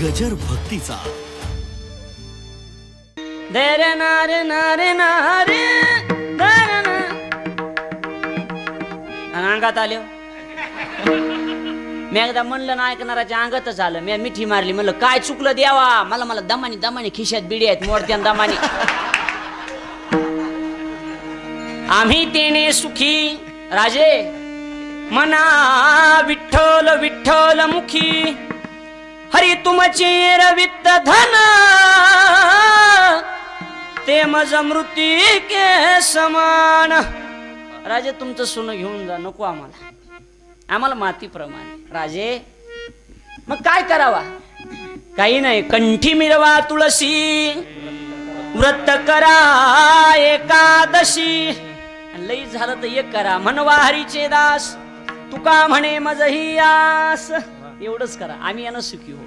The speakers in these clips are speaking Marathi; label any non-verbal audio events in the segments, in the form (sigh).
गजर भक्तीचा. दर नार नार नार ना. आणि अंगात आले. मी एकदा म्हणलं ना ऐकणाराच्या अंगातच आलं मी मिठी मारली म्हणलं काय चुकलं द्यावा मला मला दमानी दमानी खिशात बिडी आहेत मोडत्या दमानी. आम्ही तेने सुखी. राजे मना विठ्ठल विठ्ठल मुखी. हरी तुमची रवित धन ते मज मृती के समान. राजे तुमचं सोनं घेऊन जा नको आम्हाला. आम्हाला मातीप्रमाणे राजे मग काय करावा? काही नाही कंठी मिरवा तुळशी व्रत करा एकादशी. आणि लई झालं तर एक करा म्हणवा हरीचे दास तुका म्हणे मजही आस. एवढंच करा. आम्ही यानं सुखी हो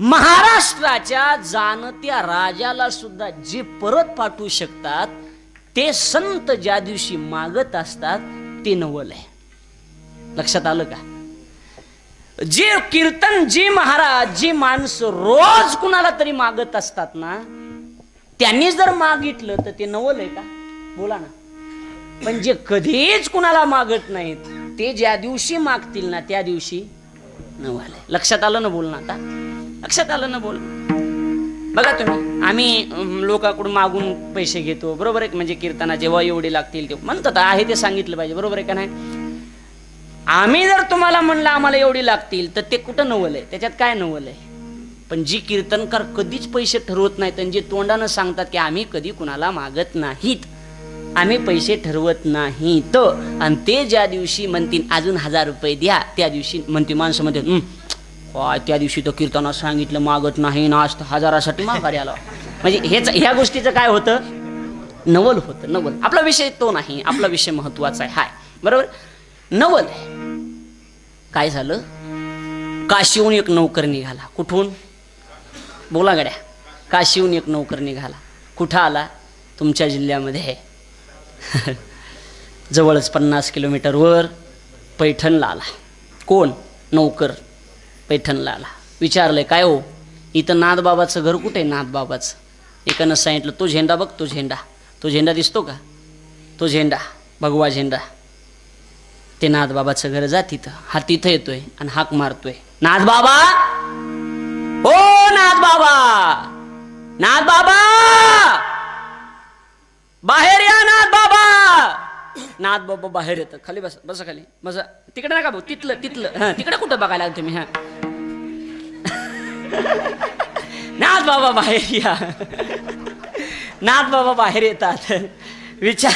महाराष्ट्राच्या जाणत्या राजाला सुद्धा जे परत पाठवू शकतात ते संत ज्या दिवशी मागत असतात ते नवल आहे. लक्षात आलं का? जे कीर्तन जे महाराज जी माणसं रोज कुणाला तरी मागत असतात ना त्यांनी जर मागितलं तर ते नवल आहे का? बोला ना. पण जे कधीच कुणाला मागत नाहीत ते ज्या दिवशी मागतील ना त्या दिवशी नवल लक्षात आलं ना बोलणं आता? लक्षात आलं ना बोल बघा तुम्ही आम्ही लोकांकडून मागून पैसे घेतो बरोबर आहे म्हणजे कीर्तना जेव्हा एवढे लागतील ते म्हणतात आहे ते सांगितलं पाहिजे बरोबर आहे का नाही? आम्ही जर तुम्हाला म्हणलं आम्हाला एवढी लागतील तर ते कुठं नवल आहे? त्याच्यात काय नवल आहे? पण जी कीर्तनकार कधीच पैसे ठरवत नाहीत आणि जे तोंडानं सांगतात की आम्ही कधी कुणाला मागत नाहीत. आम्ही पैसे ठरवत नाही. तर आणि ते ज्या दिवशी म्हणतील अजून हजार रुपये द्या त्या दिवशी म्हणते माणसं म्हणते काय त्या दिवशी तर कीर्तनात सांगितलं मागत नाही ना आज हजारासाठी माघारी आला. म्हणजे हेच ह्या गोष्टीचं काय होतं? नवल होतं नवल. आपला विषय तो नाही आपला विषय महत्त्वाचा आहे. हाय. बरोबर? नवल काय झालं? काशीहून एक नौकर निघाला. कुठून? बोला गड्या. काशीहून एक नौकर निघाला. कुठं आला? तुमच्या जिल्ह्यामध्ये. आहे (laughs) जवळच पन्नास किलोमीटरवर पैठणला आला कोण? नौकर पैठणला आला विचारलं काय हो? इथं नाथबाबाचं घर कुठे आहे? नाथबाबाचं. एकानं सांगितलं तो झेंडा बघ तो झेंडा. तो झेंडा दिसतो का? तो झेंडा. भगवा झेंडा. ते नाथबाबाचं घर जा तिथं. हा तिथं येतोय आणि हाक मारतोय. नाथबाबा? ओ नाथबाबा. नाथबाबा! बाहेर या नाथ बाबा! नाथ बाबा बाहेर येतं. खाली बस बस खाली. बस. तिकडे नका भाऊ तिथलं तिथलं. हा तिकडे कुठं बघायला तुम्ही हा? नाथ बाबा बाहेर या. नाथ बाबा बाहेर येतात. विचार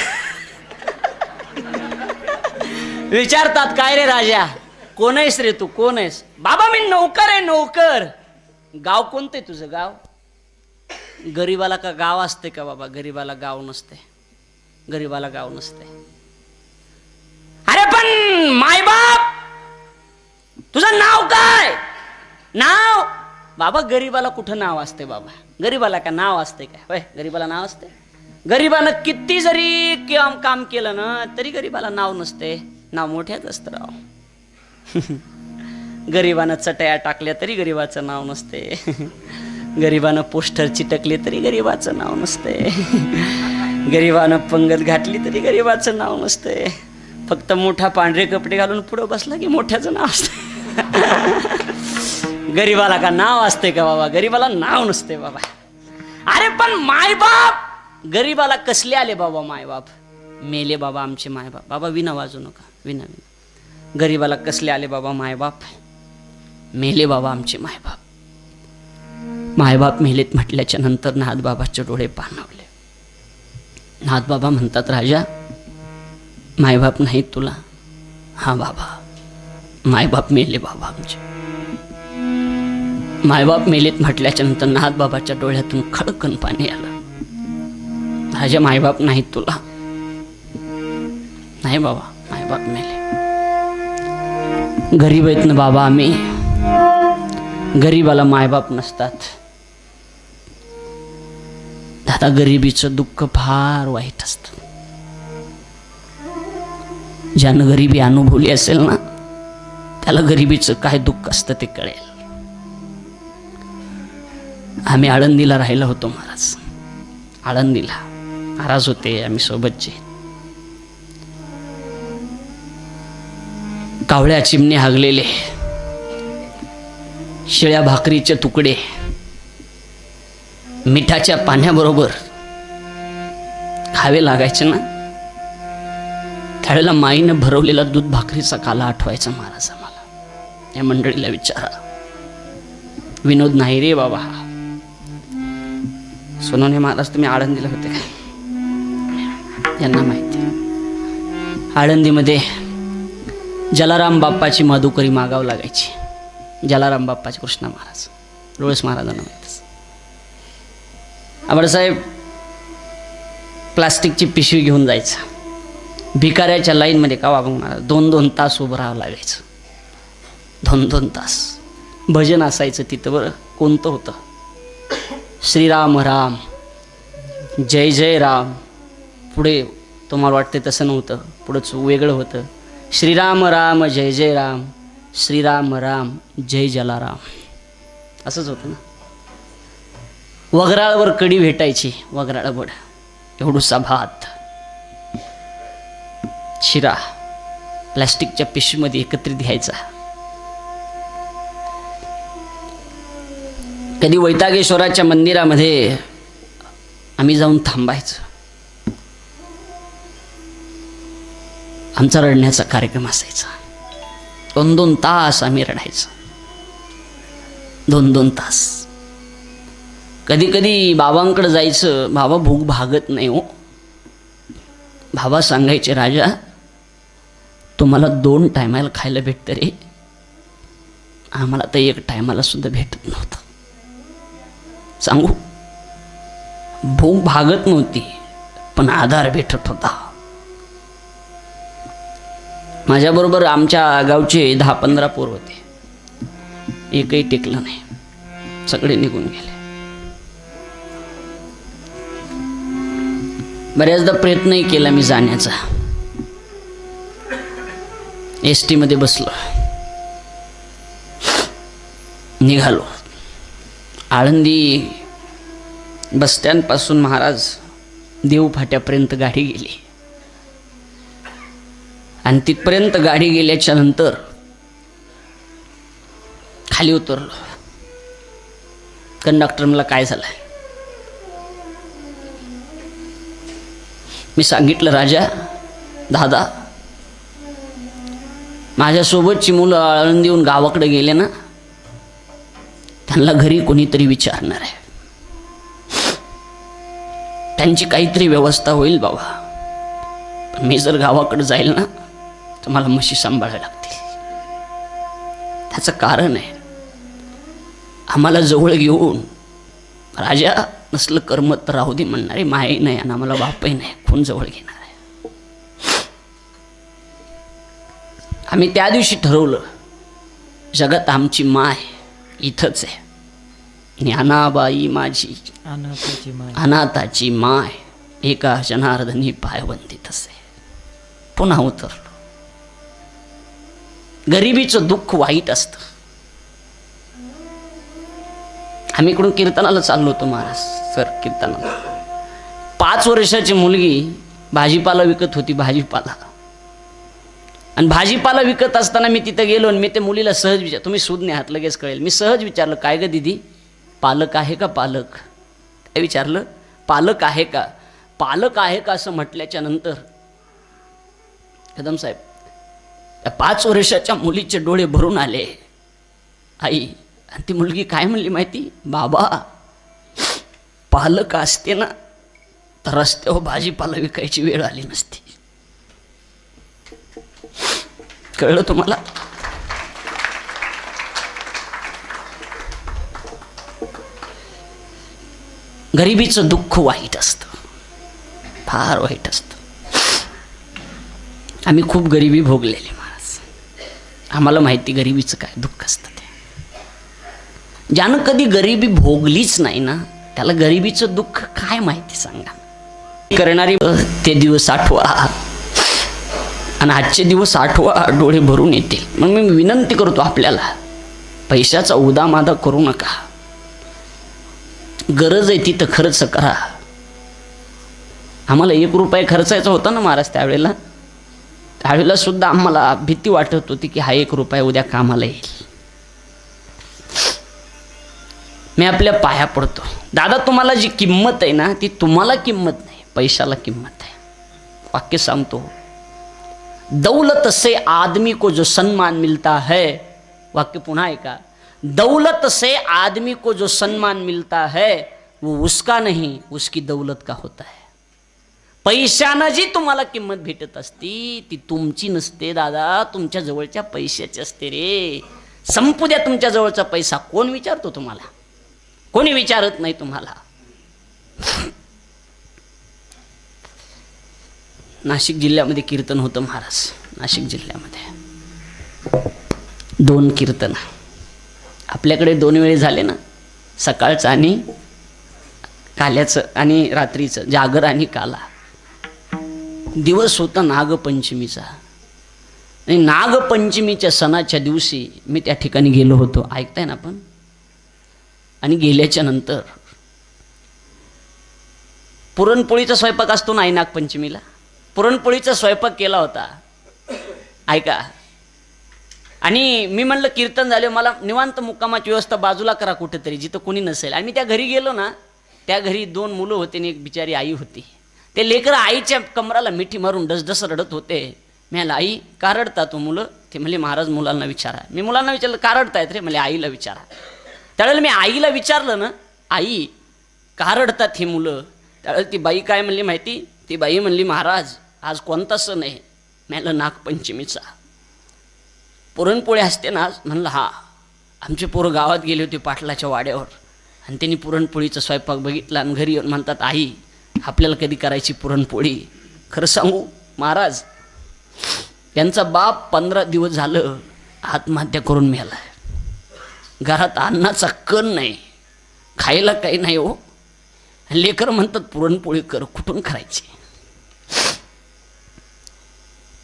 विचारतात काय रे राजा? कोण आहेस रे तू? कोण आहेस? बाबा मी नौकर आहे नौकर. गाव कोणतं आहे तुझं? गाव? गरीबाला का गाव असते का बाबा? गरीबाला गाव नसते. गरीबाला गाव नसते. अरे पण मायबाप तुझं नाव काय? नाव? बाबा गरीबाला कुठं नाव असते बाबा? गरीबाला का नाव असते काय? होय गरीबाला नाव असते? गरीबानं किती जरी काम काम केलं ना तरी गरीबाला नाव नसते. नाव मोठ्याच असतं राव. (laughs) गरिबानं चटया टाकल्या तरी गरिबाचं नाव नसते. (laughs) गरिबानं पोस्टर चिटकले तरी गरिबाचं नाव नसते गरिबानं पंगत घातली तरी गरिबाचं नाव नसते फक्त मोठा पांढरे कपडे घालून पुढं बसला की मोठ्याचं नाव असते गरिबाला का नाव असते का बाबा? गरिबाला नाव नसते बाबा. अरे पण मायबाप! गरिबाला कसले आले बाबा मायबाप? मेले बाबा आमचे मायबाप. बाबा विना वाजू नका. विना विना. गरिबाला कसले आले बाबा मायबाप? मेले बाबा आमचे मायबाप. मायबाप मेलेत म्हटल्याच्या नंतर नाथबाबाचे डोळे पाणवले. नाथबाबा म्हणतात राजा मायबाप नाहीत तुला. हा बाबा मायबाप मेले बाबा आमचे. मायबाप मेलेत म्हटल्याच्या नंतर नाथबाबाच्या डोळ्यातून खडकन पाणी आलं. राजा मायबाप नाहीत तुला. नाही बाबा मायबाप मेले. गरीब आहेत ना बाबा आम्ही. गरीबाला मायबाप नसतात. आता गरिबीचं दुःख फार वाईट असतं. ज्यानं गरिबी अनुभवली असेल ना त्याला गरिबीचं काय दुःख असतं ते कळेल. आम्ही आळंदीला राहिलो होतो महाराज. आळंदीला. महाराज होते आम्ही सोबतचे कावळ्या चिमणे हागलेले. शिळ्या भाकरीचे तुकडे. मिठाच्या पाण्याबरोबर खावे लागायचे ना? त्यावेळेला माईनं भरवलेला दूध भाकरीचा काला आठवायचा महाराज आम्हाला या मंडळीला विचारा. विनोद नाही रे बाबा. सोनवणे महाराज तुम्ही आळंदीला होते का? यांना माहिती आळंदीमध्ये जलाराम बाप्पाची मधुकरी मागावं लागायची. जलाराम बाप्पाचे कृष्णा महाराज. रोळस महाराजांना आबासाहेब प्लास्टिकची पिशवी घेऊन जायचं. भिकाऱ्याच्या लाईनमध्ये का वागून मला दोन दोन तास उभं राहावं लागायचं. दोन दोन तास. भजन असायचं तिथं बरं कोणतं होतं? श्रीराम राम जय जय राम. पुढे तुम्हाला वाटते तसं नव्हतं पुढंच वेगळं होतं. श्रीराम राम जय जय राम. श्रीराम राम जय जलाराम. असंच होतं ना? वगराळवर कडी भेटायची वगराळबड एवढूसा भात शिरा प्लॅस्टिकच्या पिशवीमध्ये एकत्रित घ्यायचा. कधी वैतागेश्वराच्या मंदिरामध्ये आम्ही जाऊन थांबायचं. आमचा रडण्याचा कार्यक्रम असायचा. दोन दोन तास आम्ही रडायचो. दोन दोन तास. कधी कधी बाबांकडे जायचं बाबा भूक भागत नाही हो. बाबा सांगायचे राजा तुम्हाला दोन टायमाला खायला भेटतं रे. आम्हाला तर एक टायमाला सुद्धा भेटत नव्हतं. सांगू? भूक भागत नव्हती पण आधार भेटत होता. माझ्याबरोबर आमच्या गावचे दहा पंधरा पोर होते. एकही टेकलं नाही. सगळे निघून गेले. बऱ्याचदा प्रयत्नही केला मी जाण्याचा. एस टीमध्ये बसलो. निघालो. आळंदी बसस्टँडपासून महाराज देवफाट्यापर्यंत गाडी गेली. आणि तिथपर्यंत गाडी गेल्याच्यानंतर खाली उतरलो. कंडक्टर मला काय झालं मी सांगितलं राजा दादा माझ्यासोबतची मुलं आळंदी येऊन गावाकडे गेले ना त्यांना घरी कोणीतरी विचारणार आहे. त्यांची काहीतरी व्यवस्था होईल बाबा. पण मी जर गावाकडे जाईल ना तर मला म्हशी सांभाळाव्या लागतील. त्याचं कारण आहे आम्हाला जवळ घेऊन राजा नसलं कर्म तर राहू दे म्हणणारे मायही नाही आणि आम्हाला बापही नाही कोण जवळ घेणार आहे. आम्ही त्या दिवशी ठरवलं जगात आमची माय इथंच आहे. ज्ञानाबाई माझी अनाथाची माय. अनाथाची माय एका जनार्दनी पायवंतीत असे पुन्हा उतरलो. गरिबीचं दुःख वाईट असतं. आम्ही इकडून कीर्तनाला चाललो होतो महाराज सर कीर्तनाला. पाच वर्षाची मुलगी भाजीपाला विकत होती भाजीपाला. आणि भाजीपाला विकत असताना मी तिथं गेलो आणि मी त्या मुलीला सहज विचार तुम्ही सूद नाही आहात लगेच कळेल. मी सहज विचारलं काय ग दिदी? पालक आहे का पालक? काय विचारलं पालक आहे का? पालक आहे का? असं म्हटल्याच्या नंतर कदम साहेब त्या पाच वर्षाच्या मुलीचे डोळे भरून आले. आई आणि ती मुलगी काय म्हणली माहिती? बाबा पालक असते ना तर रस्त्यावर भाजीपाला विकायची वेळ आली नसती. कळलं तुम्हाला? गरिबीचं दुःख वाईट असतं. फार वाईट असतं. आम्ही खूप गरिबी भोगलेली महाराज. आम्हाला माहिती गरिबीचं काय दुःख असतं. ज्यानं कधी गरिबी भोगलीच नाही ना त्याला गरिबीचं दुःख काय माहिती सांगा? करणारी ते दिवस आठवा. आणि आजचे दिवस आठवा डोळे भरून येतील. मग मी विनंती करतो आपल्याला पैशाचा उदामादा करू नका. गरज आहे तिथं खर्च करा. आम्हाला एक रुपये खर्चायचा होता ना महाराज त्यावेळेला? त्यावेळेला सुद्धा आम्हाला भीती वाटत होती की हा एक रुपया उद्या कामाला येईल. मी आपल्या पाया पडतो. दादा तुम्हाला जी किंमत आहे ना ती तुम्हाला किंमत नाही पैशाला किंमत आहे. वाक्य सांगतो. दौलत से आदमी को जो सन्मान मिलता है वाक्य पुन्हा ऐका. दौलत से आदमी को जो सम्मान मिलता है वो उसका नहीं उसकी दौलत का होता है. पैशानं जी तुम्हाला किंमत भेटत असती ती तुमची नसते दादा. तुमच्या जवळच्या पैशाची असते रे. संपू द्या तुमच्या जवळचा पैसा. कोण विचारतो तुम्हाला? कोणी विचारत नाही तुम्हाला? नाशिक जिल्ह्यामध्ये कीर्तन होतं महाराज. नाशिक जिल्ह्यामध्ये. दोन कीर्तन. आपल्याकडे दोन वेळे झाले ना? सकाळचं आणि काल्याचं आणि रात्रीचं. जागर आणि काला. दिवस होता नागपंचमीचा. आणि नागपंचमीच्या सणाच्या दिवशी मी त्या ठिकाणी गेलो होतो. ऐकताय ना आपण? आणि गेल्याच्यानंतर. पुरणपोळीचा स्वयंपाक असतो ना आई नागपंचमीला? पुरणपोळीचा स्वयंपाक केला होता. ऐका. आणि मी म्हणलं कीर्तन झाले मला निवांत मुक्कामाची व्यवस्था बाजूला करा कुठेतरी जिथं कोणी नसेल. आणि मी त्या घरी गेलो ना त्या घरी दोन मुलं होते आणि एक बिचारी आई होती. ते लेकरं आईच्या कमराला मिठी मारून डसडस रडत होते. मी म्हणलं, आई का रडता तू मुलं? ते म्हणले महाराज मुलांना विचारा. मी मुलांना विचारलं का रडतायत रे? म्हणजे आईला विचारा. त्यावेळेला मी आईला विचारलं ना आई का रडतात ही मुलं? त्यावेळेला ती बाई काय म्हणली माहिती? ती बाई म्हणली महाराज आज कोणता सण आहे? म्हणलं नागपंचमीचा. पुरणपोळी असते ना आज? म्हणलं हा. आमचे पोरं गावात गेले होते पाटलाच्या वाड्यावर. आणि त्यांनी पुरणपोळीचा स्वयंपाक बघितला आणि घरी येऊन म्हणतात आई आपल्याला कधी करायची पुरणपोळी? खरं सांगू महाराज यांचा बाप पंधरा दिवस झालं आत्महत्या करून मिळाला घरात अन्नाचा कण नाही. खायला काही नाही हो. लेकर म्हणतात पुरणपोळी कर कुठून करायची?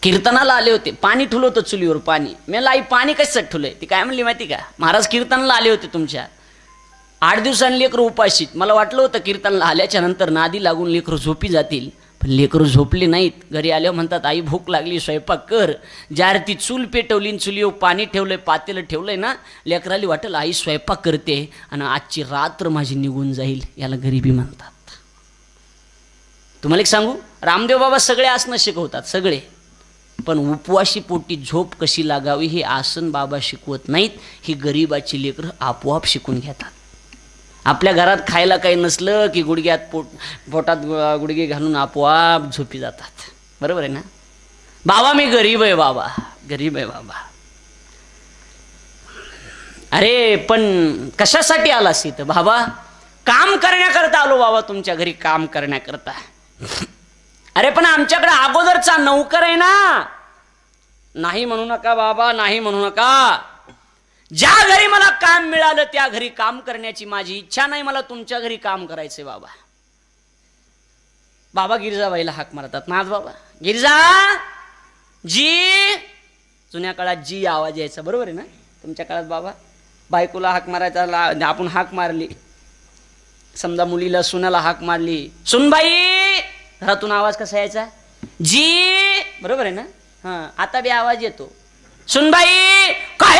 कीर्तनाला आले होते. पाणी ठुलं होतं चुलीवर पाणी. मी आई पाणी कशासाठी ठुलंय? ती काय म्हणली माहिती का? महाराज कीर्तनाला आले होते तुमच्या. आठ दिवसांनी लेकरं उपाशीत. मला वाटलं होतं कीर्तनाला आल्याच्यानंतर नादी लागून लेकरं झोपी जातील. पण लेकरं झोपले नाहीत. घरी आल्यावर म्हणतात आई भूक लागली स्वयंपाक कर. ज्या ती चूल पेटवली आणि चुलीवर पाणी ठेवलंय पातेलं ठेवलंय ना लेकराली वाटेल आई स्वयंपाक करते. आणि आजची रात्र माझी निघून जाईल याला गरिबी म्हणतात. तुम्हाला एक सांगू? रामदेव बाबा सगळे आसनं शिकवतात सगळे. पण उपवाशी पोटी झोप कशी लागावी हे आसन बाबा शिकवत नाहीत. ही गरिबाची लेकरं आपोआप शिकून घेतात. आपल्या घरात खायला काही नसलं की गुडघ्यात पोट पोटात गुडघे घालून आपोआप झोपी जातात. बरोबर आहे ना? बाबा मी गरीब आहे बाबा. गरीब आहे बाबा. अरे पण कशासाठी आलास इथं? बाबा काम करण्याकरता आलो बाबा तुमच्या घरी काम करण्याकरता. अरे पण आमच्याकडे अगोदरचा नौकर आहे ना. नाही म्हणू नका बाबा नाही म्हणू नका. ज्या घरी मला काम मिळालं त्या घरी काम करण्याची माझी इच्छा नाही. मला तुमच्या घरी काम करायचंय बाबा. बाबा गिरिजाबाईला हाक मारतात. नाथ बाबा. गिरिजा जी जुन्या काळात जी आवाज यायचा बरोबर आहे ना? तुमच्या काळात बाबा बायकोला हाक मारायचा आपण हाक मारली. समजा मुलीला सुनाला हाक मारली. सुनबाई घरातून आवाज कसा यायचा? जी बरोबर आहे ना? हां आता बी आवाज येतो. सुनबाई काय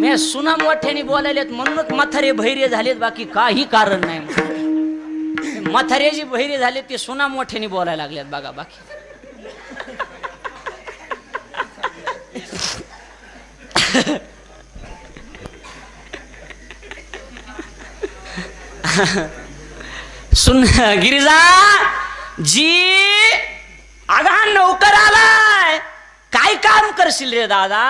मी सुना मोठ्याने बोलायलेत म्हणूनच मथारे भैरे झालेत बाकी काही कारण नाही मथारे जी भैरे झाले ते सुना मोठ्याने बोलायला लागल्यात बघा बाकी. सुन गिरिजा जी अगा नौकर आलाय. काय काम करशील रे दादा?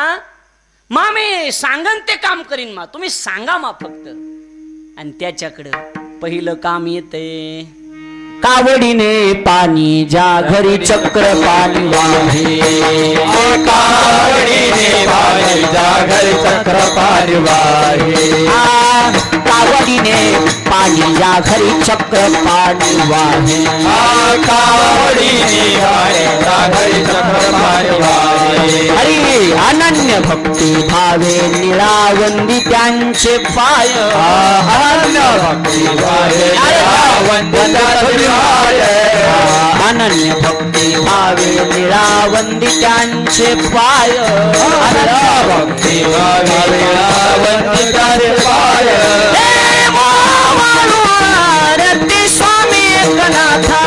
मा मी सांगन ते काम करीन मा. तुम्ही सांगा मा फक्त. आणि त्याच्याकडं पहिलं काम येते कावडीने पाणी ज्या घरी चक्र पाणी वाहे. कावडीने बाईचा घर चक्र पारवाहे आ, कावडीने पाणी ज्या घरी चक्र पाणी वाहे कावडीने घर चक्र पारवाहे हरी अनन्य भक्ती भावे निळावंदी त्यांचे पाय. अनन्य भक्ती वाहे वंदना तुझ्याय अनन्य भक्ती भावे निळावंदी त्यांचे पाय. अनन्य भक्ती वाहे वंदना पाय. स्वामी एकनाथा